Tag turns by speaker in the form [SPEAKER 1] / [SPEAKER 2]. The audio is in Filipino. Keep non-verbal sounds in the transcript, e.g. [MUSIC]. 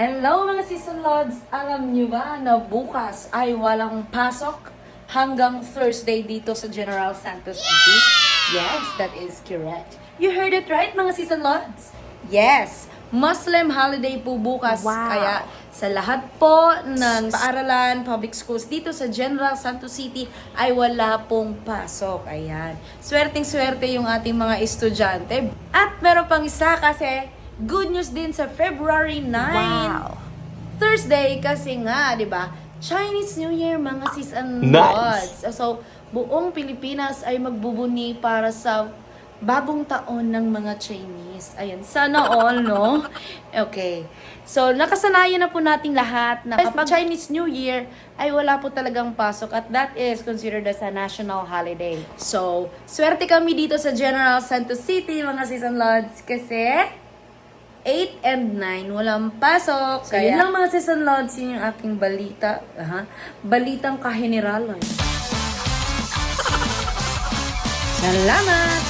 [SPEAKER 1] Hello mga season lords! Alam nyo ba na bukas ay walang pasok hanggang Thursday dito sa General Santos City? Yes, that is correct. You heard it right mga season lords? Yes, Muslim holiday po bukas.
[SPEAKER 2] Wow.
[SPEAKER 1] Kaya sa lahat po ng paaralan, public schools dito sa General Santos City ay wala pong pasok. Ayan. Swerteng-swerte yung ating mga estudyante. At meron pang isa kasi good news din sa February 9.
[SPEAKER 2] Wow.
[SPEAKER 1] Thursday kasi nga, 'di ba? Chinese New Year mga sis and
[SPEAKER 3] Nice.
[SPEAKER 1] So, buong Pilipinas ay magbubuni para sa bagong taon ng mga Chinese. Ayan, sana all, no? [LAUGHS] Okay. So, nakasanayan na po nating lahat na kapag Chinese New Year ay wala po talagang pasok at that is considered as a national holiday. So, swerte kami dito sa General Santos City, mga sis and lods, kasi 8 and 9, walang pasok. So, yun lang mga season loads, yun yung aking balita. Aha. Balitang kaheneralan. Salamat!